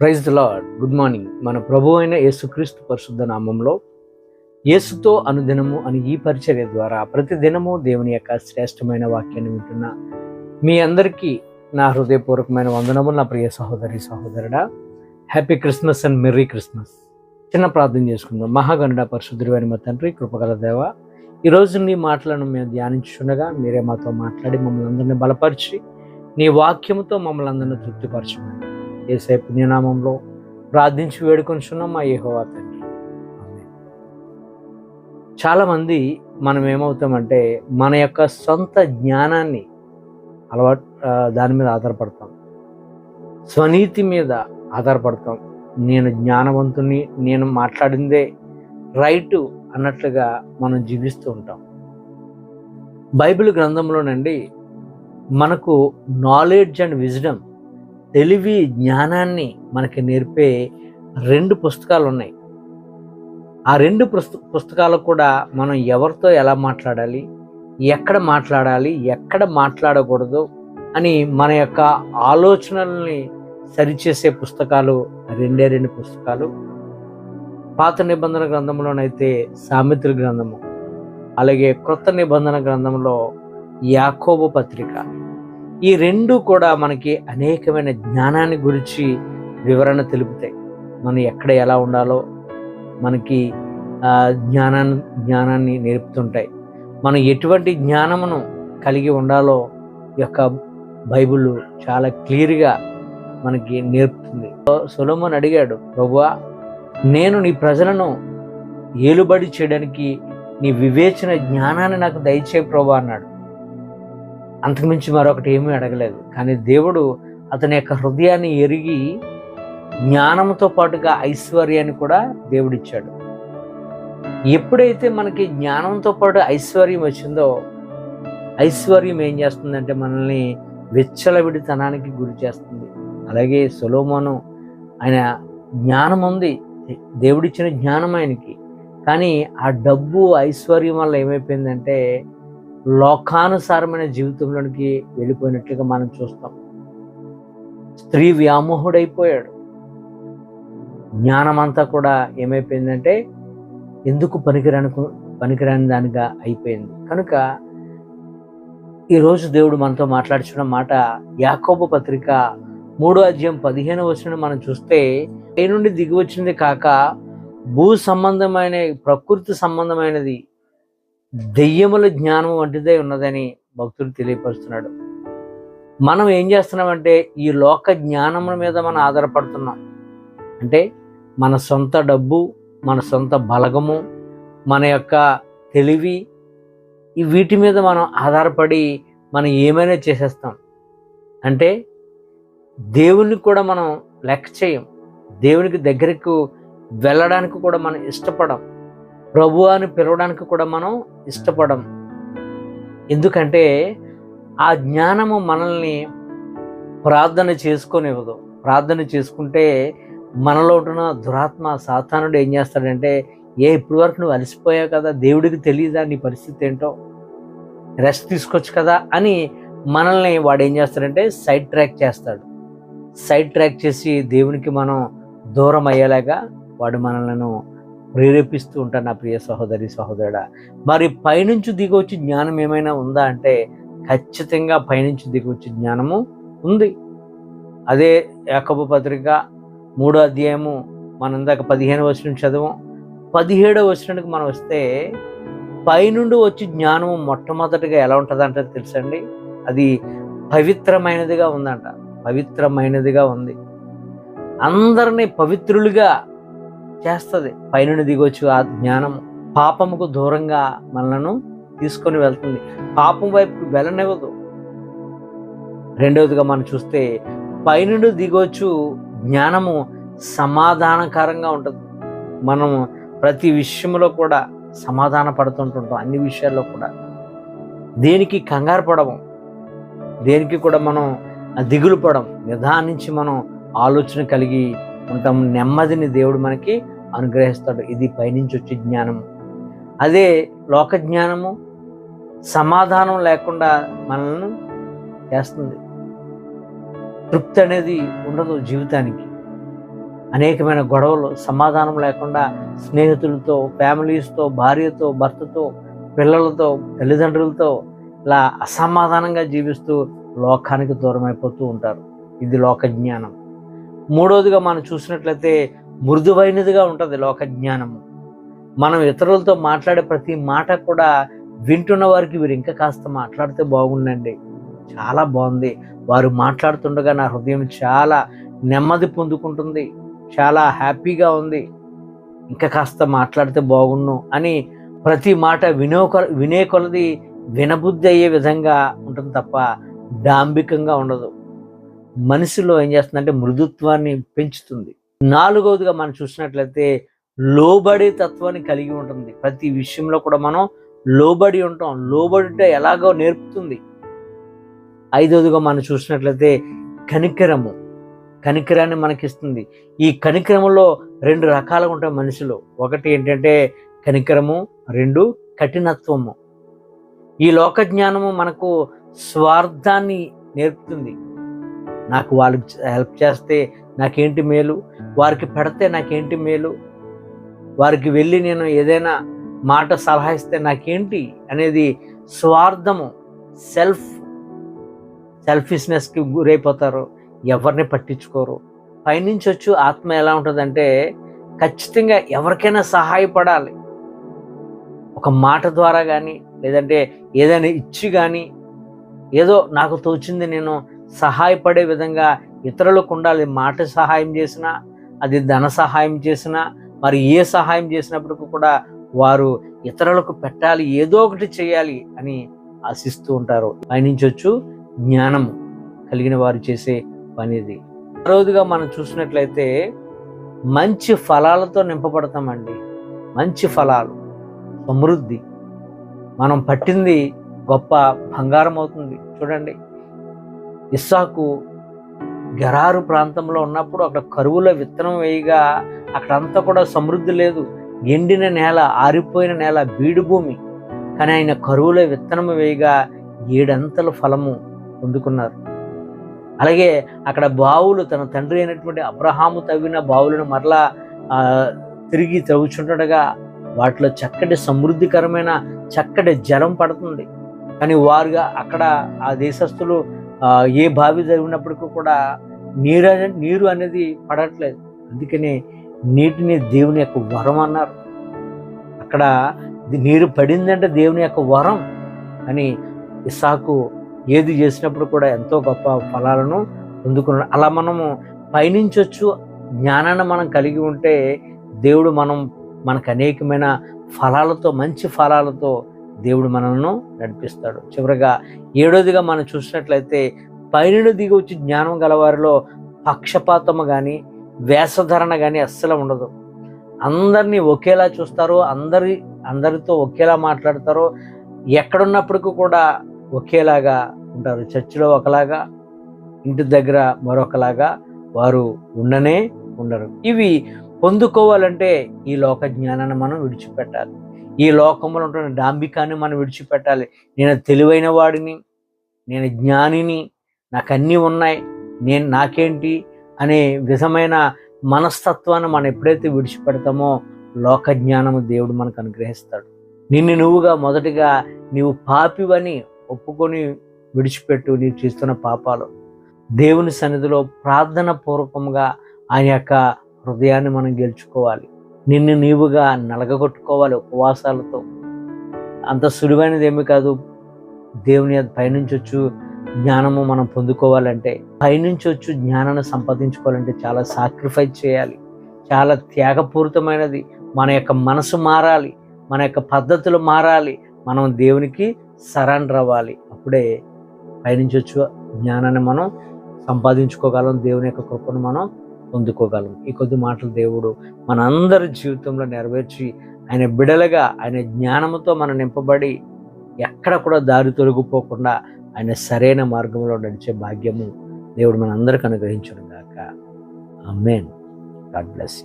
Praise the Lord good morning మన ప్రభు అయిన యేసుక్రీస్తు పరిశుద్ధ నామంలో యేసుతో అనుదినము అని ఈ పరిచర్య ద్వారా ప్రతి దినము దేవుని యొక్క శ్రేష్టమైన వాక్యాన్ని వింటున్న మీ అందరికీ నా హృదయపూర్వకమైన వందనములు నా ప్రియ సహోదరి సహోదరుడా. Happy Christmas and merry Christmas చిన్న ప్రార్థన చేసుకుందాం. మహాగణుడ పరిశుద్ధుడు మా తండ్రి కృపగల దేవ ఈరోజు నీ మాటలను మేము ధ్యానించుండగా మీరే మాతో మాట్లాడి మమ్మల్ని అందరినీ బలపరిచి నీ వాక్యముతో మమ్మల్ని అందరినీ తృప్తిపరచమని. ఏసై పుణ్యనామంలో ప్రార్థించి వేడుకొంచున్నాం మా యహోవా తండ్రి. చాలామంది మనం ఏమవుతామంటే మన యొక్క సొంత జ్ఞానాన్ని అలవాటు దాని మీద ఆధారపడతాం. స్వనీతి మీద ఆధారపడతాం. నేను జ్ఞానవంతుని నేను మాట్లాడిందే రైటు అన్నట్లుగా మనం జీవిస్తూ ఉంటాం. బైబిల్ గ్రంథంలోనండి మనకు నాలెడ్జ్ అండ్ విజ్డమ్ తెలివి జ్ఞానాన్ని మనకి నేర్పే రెండు పుస్తకాలు ఉన్నాయి ఆ రెండు పుస్త పుస్తకాలు కూడా మనం ఎవరితో ఎలా మాట్లాడాలి ఎక్కడ మాట్లాడాలి ఎక్కడ మాట్లాడకూడదు అని మన యొక్క ఆలోచనల్ని సరిచేసే పుస్తకాలు రెండే రెండు పుస్తకాలు. పాత నిబంధన గ్రంథంలోనైతే సామెతల గ్రంథము అలాగే క్రొత్త నిబంధన గ్రంథంలో యాకోబు పత్రిక. ఈ రెండు కూడా మనకి అనేకమైన జ్ఞానాన్ని గురించి వివరణ తెలుపుతాయి. మనం ఎక్కడ ఎలా ఉండాలో మనకి జ్ఞానాన్ని జ్ఞానాన్ని నేర్పుతుంటాయి. మనం ఎటువంటి జ్ఞానమును కలిగి ఉండాలో యొక్క బైబిల్ చాలా క్లియర్గా మనకి నేర్పుతుంది. సొలొమోన్ అడిగాడు ప్రభువా నేను నీ ప్రజలను ఏలుబడి చేయడానికి నీ వివేచన జ్ఞానాన్ని నాకు దయచే ప్రభు అన్నాడు. అంతకుమించి మరొకటి ఏమీ అడగలేదు. కానీ దేవుడు అతని యొక్క హృదయాన్ని ఎరిగి జ్ఞానంతో పాటుగా ఐశ్వర్యాన్ని కూడా దేవుడిచ్చాడు. ఎప్పుడైతే మనకి జ్ఞానంతో పాటు ఐశ్వర్యం వచ్చిందో ఐశ్వర్యం ఏం చేస్తుందంటే మనల్ని విచ్చలవిడితనానికి గురి చేస్తుంది. అలాగే సొలోమోను ఆయన జ్ఞానం ఉంది. దేవుడిచ్చిన జ్ఞానం ఆయనకి. కానీ ఆ డబ్బు ఐశ్వర్యం వల్ల ఏమైపోయిందంటే లోకానుసారమైన జీవితంలోనికి వెళ్ళిపోయినట్లుగా మనం చూస్తాం. స్త్రీ వ్యామోహుడైపోయాడు. జ్ఞానం అంతా కూడా ఏమైపోయిందంటే ఎందుకు పనికిరాని పనికిరాని దానిగా అయిపోయింది. కనుక ఈరోజు దేవుడు మనతో మాట్లాడుచున్న మాట యాకోబ పత్రిక మూడో అధ్యాయం పదిహేను వచ్చిన మనం చూస్తే పై నుండి దిగి వచ్చింది కాక భూ సంబంధమైన ప్రకృతి సంబంధమైనది దెయ్యముల జ్ఞానం వంటిదే ఉన్నదని భక్తుడు తెలియపరుస్తున్నాడు. మనం ఏం చేస్తున్నామంటే ఈ లోక జ్ఞానముల మీద మనం ఆధారపడుతున్నాం. అంటే మన సొంత డబ్బు మన సొంత బలగము మన యొక్క తెలివి ఈ వీటి మీద మనం ఆధారపడి మనం ఏమైనా చేసేస్తాం. అంటే దేవుని కూడా మనం లెక్క చేయం. దేవునికి దగ్గరకు వెళ్ళడానికి కూడా మనం ఇష్టపడం. ప్రభు అని పిలవడానికి కూడా మనం ఇష్టపడం. ఎందుకంటే ఆ జ్ఞానము మనల్ని ప్రార్థన చేసుకొనివ్వదు. ప్రార్థన చేసుకుంటే మనలో ఉంటున్న దురాత్మ సాతానుడు ఏం చేస్తాడంటే ఏ ఇప్పటి వరకు నువ్వు అలసిపోయావు కదా దేవుడికి తెలియదా నీ పరిస్థితి ఏంటో? రెస్ట్ తీసుకోవచ్చు కదా? అని మనల్ని వాడు ఏం చేస్తాడంటే సైడ్ ట్రాక్ చేస్తాడు. సైడ్ ట్రాక్ చేసి దేవునికి మనం దూరం అయ్యేలాగా వాడు మనలను ప్రేరేపిస్తూ ఉంటాను నా ప్రియ సహోదరి సహోదరుడా. మరి పైనుంచి దిగొచ్చి జ్ఞానం ఏమైనా ఉందా అంటే ఖచ్చితంగా పైనుంచి దిగొచ్చి జ్ఞానము ఉంది. అదే యాకబు పత్రిక మూడో అధ్యాయము మనం ఇందాక పదిహేను వచ్చిన చదువు. పదిహేడో వచ్చినకి మనం వస్తే పైనుండి వచ్చి జ్ఞానము మొట్టమొదటిగా ఎలా ఉంటుందంటే తెలుసండి? అది పవిత్రమైనదిగా ఉందంట. పవిత్రమైనదిగా ఉంది. అందరినీ పవిత్రులుగా చేస్తుంది. పైనుండి దిగొచ్చు ఆ జ్ఞానం పాపముకు దూరంగా మనలను తీసుకొని వెళ్తుంది. పాపం వైపు వెళ్ళనివ్వదు. రెండవదిగా మనం చూస్తే పైనుండి దిగొచ్చు జ్ఞానము సమాధానకరంగా ఉంటుంది. మనం ప్రతి విషయంలో కూడా సమాధాన పడుతుంటుంటాం అన్ని విషయాల్లో కూడా. దేనికి కంగారు పడము. దేనికి కూడా మనం దిగులు పడం నిదానించి మనం ఆలోచన కలిగి ఉంటాం నెమ్మదిని దేవుడు మనకి అనుగ్రహిస్తాడు. ఇది పైనుంచి వచ్చే జ్ఞానం. అదే లోక జ్ఞానము సమాధానం లేకుండా మనల్ని చేస్తుంది. తృప్తి అనేది ఉండదు జీవితానికి. అనేకమైన గొడవలు సమాధానం లేకుండా స్నేహితులతో ఫ్యామిలీస్తో భార్యతో భర్తతో పిల్లలతో తల్లిదండ్రులతో ఇలా అసమాధానంగా జీవిస్తూ లోకానికి దూరం అయిపోతూ ఉంటారు. ఇది లోక జ్ఞానం. మూడోదిగా మనం చూసినట్లయితే మృదువైనదిగా ఉంటుంది లోక జ్ఞానము. మనం ఇతరులతో మాట్లాడే ప్రతి మాట కూడా వింటున్న వారికి వీరు ఇంకా కాస్త మాట్లాడితే బాగుండండి. చాలా బాగుంది. వారు మాట్లాడుతుండగా నా హృదయం చాలా నెమ్మది పొందుకుంటుంది. చాలా హ్యాపీగా ఉంది. ఇంకా కాస్త మాట్లాడితే బాగుండు అని ప్రతి మాట వినో వినే కొలది వినబుద్ధి అయ్యే విధంగా ఉంటుంది తప్ప డాంబికంగా ఉండదు. మనిషిలో ఏం చేస్తుందంటే మృదుత్వాన్ని పెంచుతుంది. నాలుగవదిగా మనం చూసినట్లయితే లోబడే తత్వాన్ని కలిగి ఉంటుంది. ప్రతి విషయంలో కూడా మనం లోబడి ఉంటాం. లోబడితే ఎలాగో నేర్పుతుంది. ఐదవదిగా మనం చూసినట్లయితే కనికరము. కనికరాన్ని మనకిస్తుంది. ఈ కనికరములో రెండు రకాలుగా ఉంటాయి మనుషులు. ఒకటి ఏంటంటే కనికరము రెండు కఠినత్వము. ఈ లోక జ్ఞానము మనకు స్వార్థాన్ని నేర్పుతుంది. నాకు వాళ్ళకి హెల్ప్ చేస్తే నాకేంటి మేలు? వారికి పెడితే నాకేంటి మేలు? వారికి వెళ్ళి నేను ఏదైనా మాట సలహా ఇస్తే నాకేంటి అనేది స్వార్థము సెల్ఫ్ సెల్ఫిష్నెస్కి గురైపోతారు. ఎవరిని పట్టించుకోరు. పైనుంచి వచ్చి ఆత్మ ఎలా ఉంటుందంటే ఖచ్చితంగా ఎవరికైనా సహాయపడాలి. ఒక మాట ద్వారా కానీ లేదంటే ఏదైనా ఇచ్చి కానీ ఏదో నాకు తోచింది నేను సహాయపడే విధంగా ఇతరులకు ఉండాలి. మాట సహాయం చేసినా అది ధన సహాయం చేసినా మరి ఏ సహాయం చేసినప్పటికీ కూడా వారు ఇతరులకు పెట్టాలి ఏదో ఒకటి చేయాలి అని ఆశిస్తూ ఉంటారు. పైనుంచి వచ్చు జ్ఞానము కలిగిన వారు చేసే పనిది రోజుగా మనం చూసినట్లయితే మంచి ఫలాలతో నింపబడతామండి. మంచి ఫలాలు సమృద్ధి. మనం పట్టింది గొప్ప బంగారం అవుతుంది. చూడండి. ఇస్సాకు గరారు ప్రాంతంలో ఉన్నప్పుడు అక్కడ కరువులో విత్తనం వేయగా అక్కడంతా కూడా సమృద్ధి లేదు. ఎండిన నేల ఆరిపోయిన నేల బీడు భూమి. కానీ ఆయన కరువులో విత్తనం వేయగా ఏడంతల ఫలము పొందుకున్నారు. అలాగే అక్కడ బావులు తన తండ్రి అయినటువంటి అబ్రహాము తవ్విన బావులను మరలా తిరిగి త్రవ్వుచుండగా వాటిలో చక్కటి సమృద్ధికరమైన చక్కటి జలం పడుతుంది. కానీ వారుగా అక్కడ ఆ దేశస్తులు ఏ బావి జరిగినప్పటికీ కూడా నీరు నీరు అనేది పడట్లేదు. అందుకని నీటిని దేవుని యొక్క వరం అన్నారు. అక్కడ నీరు పడిందంటే దేవుని యొక్క వరం అని ఇసాకు ఏది చేసినప్పుడు కూడా ఎంతో గొప్ప ఫలాలను పొందుకున్నాడు. అలా మనము పయనించవచ్చు జ్ఞానాన్ని మనం కలిగి ఉంటే దేవుడు మనం మనకు అనేకమైన ఫలాలతో మంచి ఫలాలతో దేవుడు మనల్ని నడిపిస్తాడు. చివరిగా ఏడోదిగా మనం చూసినట్లయితే పైన దిగి వచ్చి జ్ఞానం గలవారిలో పక్షపాతము కానీ వేషధరణ కానీ అస్సలు ఉండదు. అందరినీ ఒకేలా చూస్తారు అందరి అందరితో ఒకేలా మాట్లాడతారు ఎక్కడున్నప్పటికీ కూడా ఒకేలాగా ఉంటారు. చర్చిలో ఒకలాగా ఇంటి దగ్గర మరొకలాగా వారు ఉండనే ఉండరు. ఇవి పొందుకోవాలంటే ఈ లోక జ్ఞానాన్ని మనం విడిచిపెట్టాలి. ఈ లోకంలో ఉంటున్న డాంబికాన్ని మనం విడిచిపెట్టాలి. నేను తెలివైన వాడిని నేను జ్ఞానిని నాకు అన్నీ ఉన్నాయి నేను నాకేంటి అనే విధమైన మనస్తత్వాన్ని మనం ఎప్పుడైతే విడిచిపెడతామో లోక జ్ఞానము దేవుడు మనకు అనుగ్రహిస్తాడు. నిన్ను నువ్వుగా మొదటిగా నీవు పాపివని ఒప్పుకొని విడిచిపెట్టు నీవు చేస్తున్న పాపాలు. దేవుని సన్నిధిలో ప్రార్థన పూర్వకంగా ఆయన యొక్క హృదయాన్ని మనం గెలుచుకోవాలి. నిన్ను నీవుగా నలగగొట్టుకోవాలి ఉపవాసాలతో. అంత సులువైనది ఏమి కాదు. దేవుని పైనుంచి వచ్చు జ్ఞానము మనం పొందుకోవాలంటే పైనుంచి వచ్చు జ్ఞానాన్ని సంపాదించుకోవాలంటే చాలా సాక్రిఫైస్ చేయాలి. చాలా త్యాగపూరితమైనది. మన యొక్క మనసు మారాలి. మన యొక్క పద్ధతులు మారాలి. మనం దేవునికి సరెండర్ అవ్వాలి అప్పుడే పైనుంచి వచ్చు జ్ఞానాన్ని మనం సంపాదించుకోగలం. దేవుని యొక్క కృపను మనం పొందుకోగలం. ఈ కొద్ది మాటలు దేవుడు మనందరి జీవితంలో నెరవేర్చి ఆయన బిడలుగా ఆయన జ్ఞానంతో మనం నింపబడి ఎక్కడ కూడా దారి తొలగిపోకుండా ఆయన సరైన మార్గంలో నడిచే భాగ్యము దేవుడు మనందరికి అనుగ్రహించడం గాక అమ్మేన్ గాడ్ బ్లెస్